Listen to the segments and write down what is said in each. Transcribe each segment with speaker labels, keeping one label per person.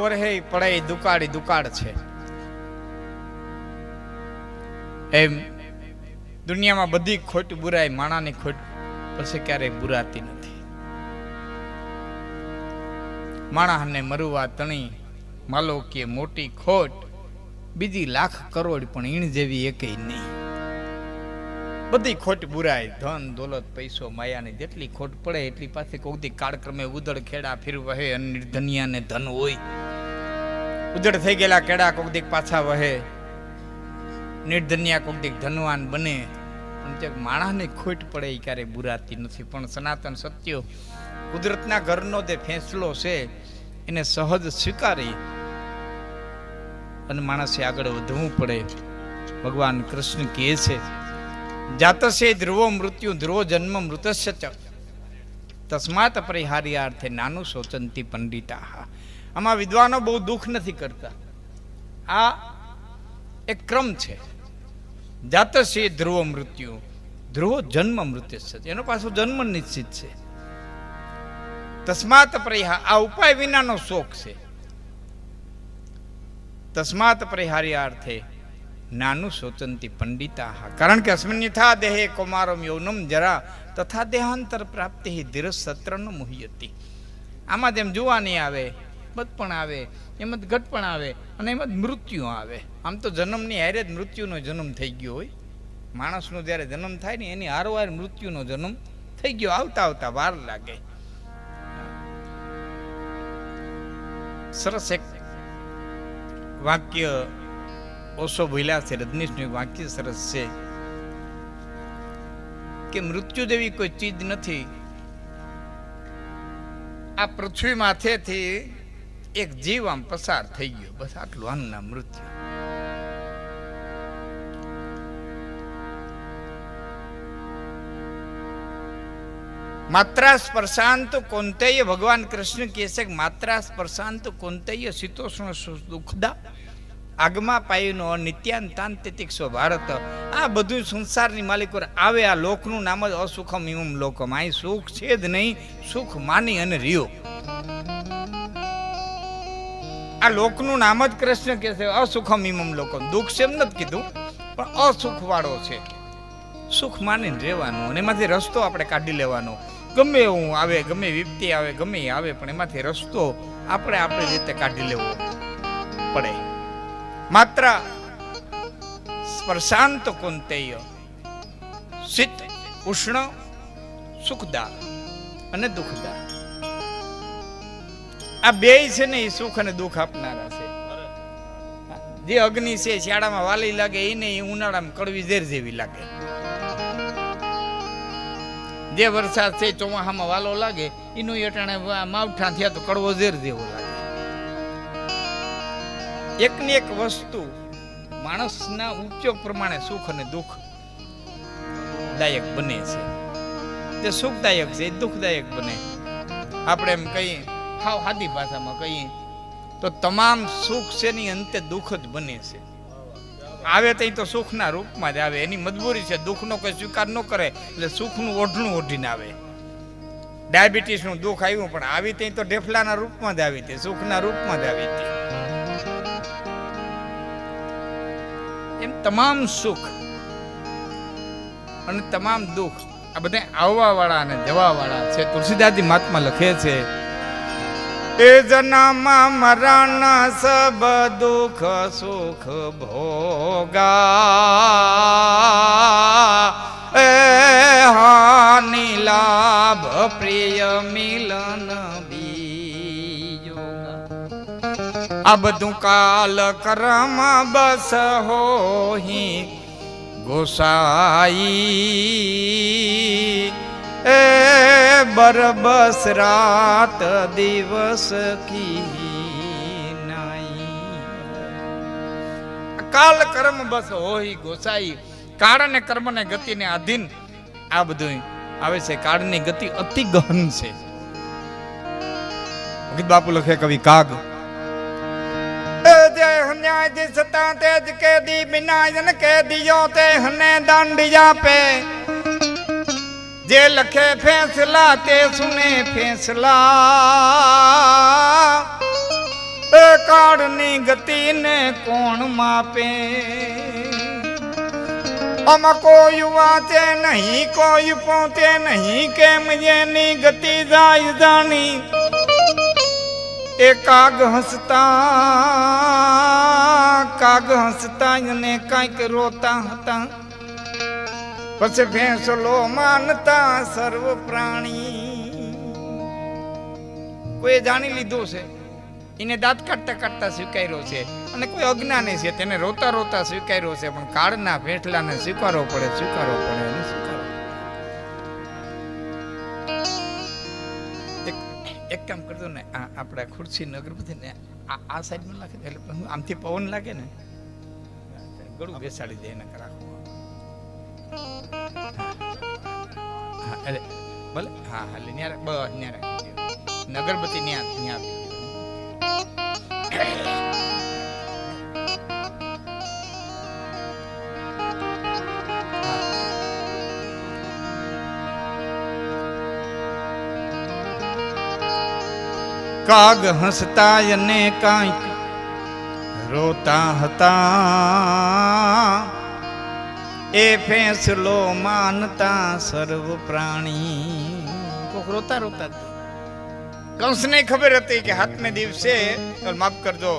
Speaker 1: વરહે પડે દુકાળી દુકાળ છે. એમ દુનિયામાં બધી ખોટ બુરાય માણાની ખોટ પછી ક્યારેય બુરાતી નથી. માણાને મરુવા તણી માલો કે મોટી ખોટ, બીજી લાખ કરોડ પણ ઈણ જેવી એકેય નહીં. બધી ખોટ બુરાય ધન, દોલત, પૈસો, માયાની જેટલી ખોટ પડે, એટલી પાસે કોકથી કાળક્રમે ઉદળ ખેડા ફીર વહે અને નિર્ધનિયાને ધન હોય. ઉદળ થઈ ગયેલા કેડા કોક પાછા વહે. નિર્ધન્યા કોક દીક ધનવાન બને. માણસને ખોટ પડે એ ક્યારેય બુરાતી નથી. પણ સનાતન સત્ય કુદરતના ઘરનો જે ફેંસલો છે, એને સહજ સ્વીકારી અને માણસે આગળ વધવું પડે. ભગવાન કૃષ્ણ કહે છે જાતસે ધ્રુવો મૃત્યુ, ધ્રુવો જન્મ મૃતસ્ય ચ. તસ્માત પરિહાર્યાર્થે નાનું શોચંતી પંડિતા આમાં વિદ્વાનો બહુ દુઃખ નથી કરતા. આ એક ક્રમ છે. જાતસે ધ્રુવ મૃત્યુ, ધ્રુવ જન્મ મૃત્યુ છે એનો પાછો જન્મ નિશ્ચિત છે. તસ્માત પરિહાર આ ઉપાય વિનાનો શોખ છે. તસ્માત પરિહાર્યાર્થે નાનું શોચંતી પંડિતા કારણ કે અસ્મિન્યથા દેહે કૌમારમ યૌનમ જરા તથા દેહાંતર પ્રાપ્તિ ધીર સત્રનો મુહ્યતી. આમાં જેમ જુવાની આવે બદપણ આવે, એમ જ ઘટપણ આવે અને એમ જ મૃત્યુ આવે. આમ તો જન્મની હારે જ મૃત્યુનો જન્મ થઈ ગયો હોય. માણસનો જ્યારે જન્મ થાય ને એની હારવાર મૃત્યુનો જન્મ થઈ ગયો, આવતા આવતા વાર લાગે. સરસ એક વાક્ય ઓછો ભૂલ્યા છે, રજનીશનું વાક્ય સરસ છે. કે મૃત્યુ જેવી કોઈ ચીજ નથી. આ પૃથ્વી માથેથી એક જીવ આમ પસાર થઈ ગયો. બસ આટલું આનું મૃત્યુ. માત્રા સ્પર્શાંત કોંતેય ભગવાન કૃષ્ણ કહે છે માત્રા સ્પર્શાંત કોંતેય શીતોષ્ણ દુઃખદા આગમાં પાયુનો નિત્યાંતાંતિક સ્વ ભારત આ બધું સંસારની માલિકો આવે, આ લોકનું નામ જ અસુખમ ઇમમ લોકમ. અહીં સુખ છે જ નહીં, સુખ માની અને રિયો આ લોકનું નામ જ કૃષ્ણ કે છે, અસુખમ ઇમમ લોકમ. દુઃખ છે એમ નથી કીધું, પણ અસુખ વાળો છે. સુખ માનીને રહેવાનું અને એમાંથી રસ્તો આપણે કાઢી લેવાનો. ગમે એવું આવે, ગમે વિપત્તિ આવે, ગમે આવે, પણ એમાંથી રસ્તો આપણે આપણી રીતે કાઢી લેવો પડે. માત્ર સ્પર્શાંત કુંતેય શીત ઉષ્ણ સુખદા અને દુઃખદા આ બે છે ને એ સુખ અને દુઃખ આપનારા છે. જે અગ્નિ છે, શિયાળામાં વાલી લાગે, એને એ ઉનાળામાં કડવી ઝેર જેવી લાગે. જે વરસાદ છે ચોમાસામાં વાલો લાગે, એનું અટાણે વા- માવઠા થયા તો કડવો ઝેર જેવો લાગે. એકની એક વસ્તુ, માણસના ઉપયોગ પ્રમાણે સુખ અને દુઃખ દાયક બને છે. તે સુખદાયક છે દુઃખદાયક બને. આપણે એમ કહીએ, હાવ હાદી ભાષામાં કહીએ, તો તમામ સુખ છે ની અંતે દુઃખ જ બને છે. આવે તે તો સુખના રૂપમાં જ આવે. એની મજબૂરી છે, દુઃખનો કોઈ સ્વીકાર ન કરે, એટલે સુખનું ઓઢણું ઓઢીને આવે. ડાયાબિટીસનું દુઃખ આવ્યું પણ આવી તે તો ઢેફલાના રૂપમાં જ આવી તે સુખના રૂપમાં જ આવી હતી. તમામ સુખ અને તમામ દુઃખ આ બધા આવવા વાળા અને જવા વાળા છે. તુલસીદાસજી મહાત્મા લખે છે, એ જનામાં મરણ સબ દુઃખ સુખ ભોગા. એ હાનિ લાભ પ્રિય મિલન આ બધું કાલ કરમ બસ હોહી ગોસાઈ. એ બરબસ રાત દિવસ કી નાઈ. કાલ કર્મ બસ હોય ગોસાઈ. કાળ અને કર્મ ને ગતિ ને આધીન આ બધું આવે છે. કાળની ગતિ અતિ ગહન છે. ભગત બાપુ લખે કવિ, કાગ હન્યાય દી સતા તેજ કે દી બિના જન કે દિયો તે હને દંડિયા પે. જે લખે ફેંસલા તે સુને ફેંસલા. એ કાળની ગતિને કોણ માપે? આમ કોઈ વાંચે નહીં, કોઈ પહોંચે નહીં, કેમ જેની ગતિ જાય જાણી? એ કાગ હસતા કાગ હસતા અને કાંઈક રોતા હતા. પછી ફેંસલો માનતા સર્વ પ્રાણી. કોઈ જાણી લીધું છે? એને દાંત કાઢતા કાઢતા સ્વીકાર્યો છે અને કોઈ અજ્ઞાની છે, તેને રોતા રોતા સ્વીકાર્યો છે, પણ કાળના ફેંટલાને સ્વીકારવો પડે સ્વીકારવો પડે એક કામ કરજો ને, આ આપણા ખુરશી નગરપતિ ને આ સાઈડમાં લાગે એટલે હું આમથી પવન લાગે ને, ગળું બેસાડી દે એને રાખો હા ભલે, હા હા એટલે ન્યા બસ ન્યા રાખી દો ને ન્યા ન્યા કાગ હસતા અને કાંઈક રોતા હતા. એ ફેંસલો માનતા સર્વ પ્રાણી. કોક રોતા રોતા કંસને ખબર હતી કે હાથમે દિવસે માફ કરજો,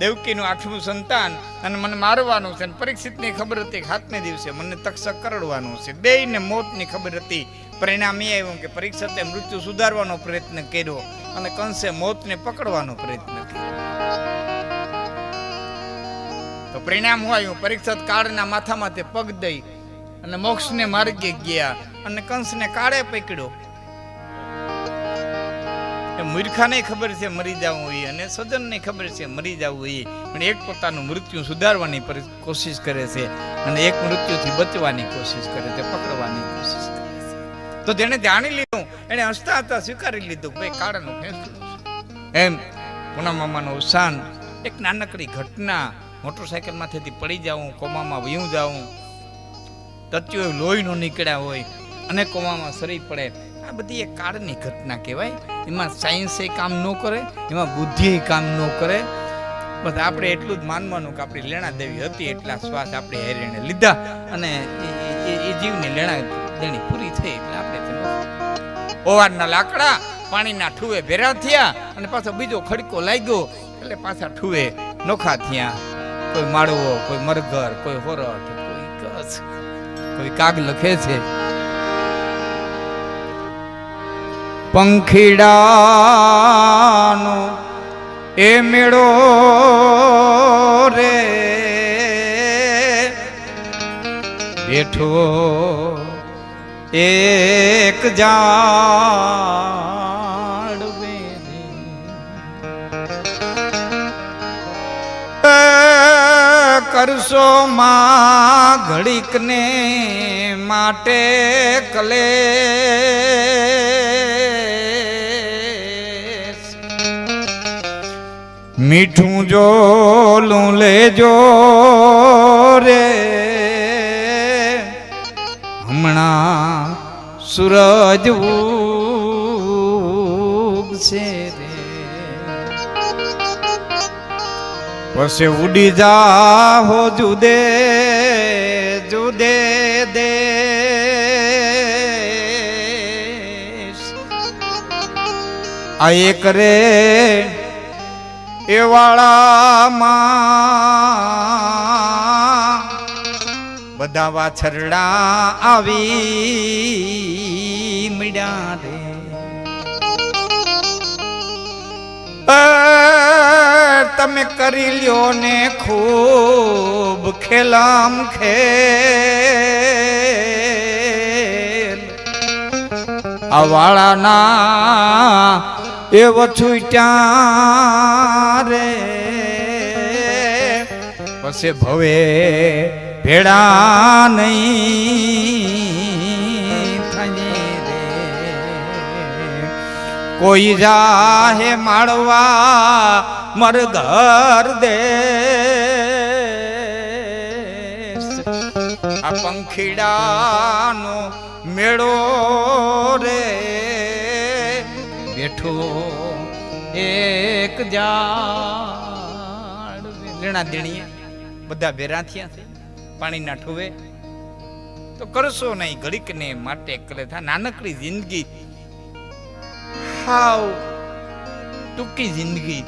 Speaker 1: દેવકીનું આઠમું સંતાન અને મને મારવાનું છે અને પરીક્ષિતની ખબર હતી કે હાથમે દિવસે મને તક્ષક કરડવાનું છે. બેયને મોતની ખબર હતી. પરિણામ એ આવ્યું કે પરીક્ષતે મૃત્યુ સુધારવાનો પ્રયત્ન કર્યો અને કંસે મોતને પકડવાનો પ્રયત્ન કર્યો. તો પરિણામ શું આવ્યું પરીક્ષિત કાળના માથામાં તે પગ દઈ અને મોક્ષને માર્ગે ગયા અને કંસને કાળે પકડ્યો. મૂર્ખાને ખબર છે મરી જવું હોય અને સજનને ખબર છે મરી જવું હોય પણ એક પોતાનું મૃત્યુ સુધારવાની કોશિશ કરે છે અને એક મૃત્યુથી બચવાની કોશિશ કરે છે, પકડવાની કોશિશ તો જેને જાણી લીધું એને હસતા હસતા સ્વીકારી લીધું ભાઈ કાળાનો એમ પૂના મામાનો અવસાન એક નાનકડી ઘટના, મોટરસાયકલમાંથી પડી જાઉં, કોમામાં વયું જાઉં. તત્યો લોહી નો નીકળ્યા હોય અને કોમામાં સરી પડે. આ બધી એક કાળની ઘટના કહેવાય. એમાં સાયન્સે કામ ન કરે, એમાં બુદ્ધિએ કામ ન કરે. બસ આપણે એટલું જ માનવાનું કે આપણી લેણા દેવી હતી એટલા શ્વાસ આપણે હેરીને લીધા અને એ- જીવની લેણા દેણી પૂરી થઈ. એટલે ઓવારના લાકડા પાણીના ઠુવે ભેરા થયા અને પાછો બીજો ખડકો લાગ્યો. એટલે પાછા ઠુવે નોખા થયા. કોઈ માળવો, કોઈ મરઘર, કોઈ હોરઠ, કોઈ કચ્છ કોઈ કાગ લખે છે. પંખીડાનો એ મેળો રે બેઠો એક ઝાડ કરશો માં ઘડીક ને માટે કલે મીઠું જોલું લેજો રે. હમણાં સૂરજ ઉગશે રે. પછી ઉડી જા હો જુદે જુદે દેશ. આ એક રે એ વાળામાં બધા વાછરડા આવી મળ્યા રે. તમે કરી લ્યો ને ખૂબ ખેલામ ખેલ. આ વાળાના એવો છૂટ્યા રે. પછી ભવે ભેડા નહીં રે. કોઈ જાહે માળવા મર ઘર દે આ પંખીડાનો મેળો રે. બેઠો એક જા દેણીએ, બધા ભેરા થયા છે. પાણીના ઠુવે. તો કરશો નહીં ઘડીક ને માટે કરે થા નાનકડી જિંદગી. હાવ ટૂંકી જિંદગી.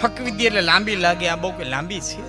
Speaker 1: ફકવી દે એટલે લાંબી લાગે, આ બહુ કે લાંબી છે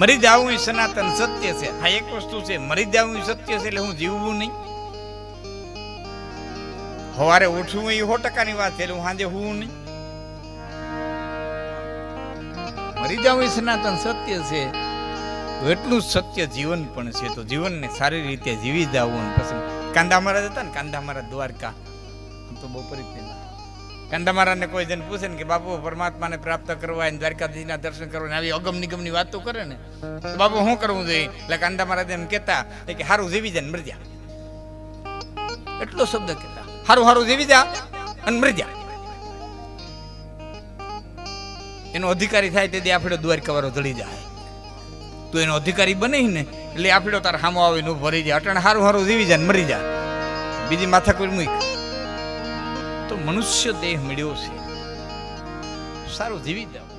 Speaker 1: મરી જાવું સનાતન સત્ય છે. આ એક વસ્તુ છે, મરી જાવું સત્ય છે એટલે હું જીવવું નહીં. સવારે ઉઠવું એ સો ટકાની વાત છે, એટલે હું સાંજે હું નહીં. મરી જાવું એ સનાતન સત્ય છે. એટલું સત્ય જીવન પણ છે. તો જીવનને સારી રીતે જીવી જવું પછી કાંદા મહારાજ હતા ને, કાંદા મહારાજ દ્વારકા. તો બહુ પરિચય કાંદા મહારાજને કોઈ જણ પૂછે ને કે, બાપુ, પરમાત્માને પ્રાપ્ત કરવા અને દ્વારકાધીશના દર્શન કરવા આવી અગમ નિગમની વાતો કરે ને બાપુ શું કરવું જોઈએ? એટલે કાંદા મહારાજ એમ કહેતા કે, હારું જીવી જાય ને મરજા એટલો શબ્દ કહેતા, હારું હારું જીવી જા અને મરી એનો અધિકારી થાય તેથી આપણે દ્વારકા વાળો જાય. તો એનો અધિકારી બને ને, એટલે આપણે તાર હામો આવીને ભરી જાય. અટણ હારું હારું જીવી જાય મરી જાય. બીજી માથા કોઈ મૂક. તો મનુષ્ય દેહ મળ્યો છે. સારું જીવી જાવ